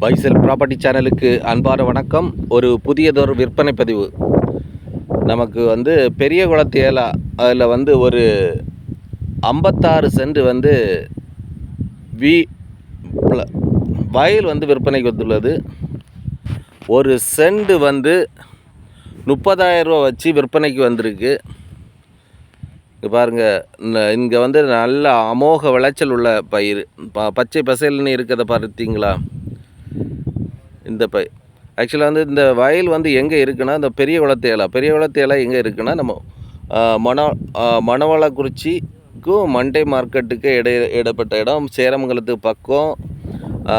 பைசல் property சேனலுக்கு அன்பான வணக்கம். ஒரு புதியதொரு விற்பனை பதிவு. நமக்கு வந்து பெரிய குளத்து ஏலா அதில் வந்து ஒரு ஐம்பத்தாறு சென்ட் வந்து வி வயல் வந்து விற்பனைக்கு வந்துள்ளது. ஒரு சென்ட் வந்து முப்பதாயிரரூபா வச்சு விற்பனைக்கு வந்திருக்கு. இங்கே பாருங்கள் இங்கே வந்து நல்ல அமோக விளைச்சல் உள்ள பயிர். ப பச்சை பசையில்னு இருக்கிறத பார்த்தீங்களா? இந்த பை ஆக்சுவலாக வந்து இந்த வயல் வந்து எங்கே இருக்குன்னா இந்த பெரிய குளத்து பெரிய குளத்து எங்கே இருக்குன்னா நம்ம மண மணவளக்குறிச்சிக்கும் மண்டே மார்க்கெட்டுக்கு இடைய இடப்பட்ட இடம் சேரமங்கலத்துக்கு பக்கம் ஆ,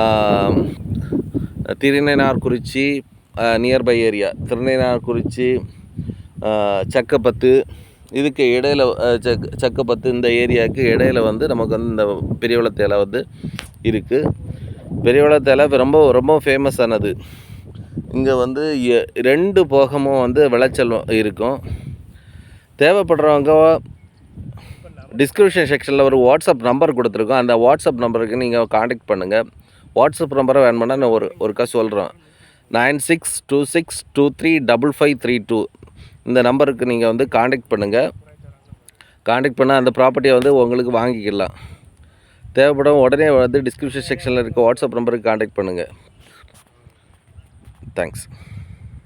நியர்பை ஏரியா திருநெனார்குறிச்சி குறிச்சி சக்கப்பத்து இதுக்கு இடையில சக் சக்கப்பத்து இந்த ஏரியாவுக்கு இடையில வந்து நமக்கு வந்து இந்த பெரியவள தேலை வந்து இருக்குது பெரிய தேலை ரொம்ப ரொம்ப ஃபேமஸானது இங்கே வந்து எ- ரெண்டு போகமும் வந்து விளைச்சல் இருக்கும். தேவைப்படுறவங்க டிஸ்கிரிப்ஷன் செக்ஷனில் ஒரு வாட்ஸ்அப் நம்பர் கொடுத்துருக்கோம். அந்த வாட்ஸ்அப் நம்பருக்கு நீங்கள் காண்டாக்ட் பண்ணுங்கள் வாட்ஸ்அப் நம்பரை வேணுமென்னா நான் ஒரு ஒருக்கா சொல்கிறோம் nine six two six two three double five three two இந்த நம்பருக்கு நீங்கள் வந்து காண்டாக்ட் பண்ணுங்கள் காண்டாக்ட் பண்ணால் அந்த ப்ராப்பர்ட்டியை வந்து உங்களுக்கு வாங்கிக்கலாம். தேவைப்படும் உடனே வந்து டிஸ்கிரிப்ஷன் செக்ஷனில் இருக்க வாட்ஸ்அப் நம்பருக்கு காண்டாக்ட் பண்ணுங்கள் தேங்க்ஸ்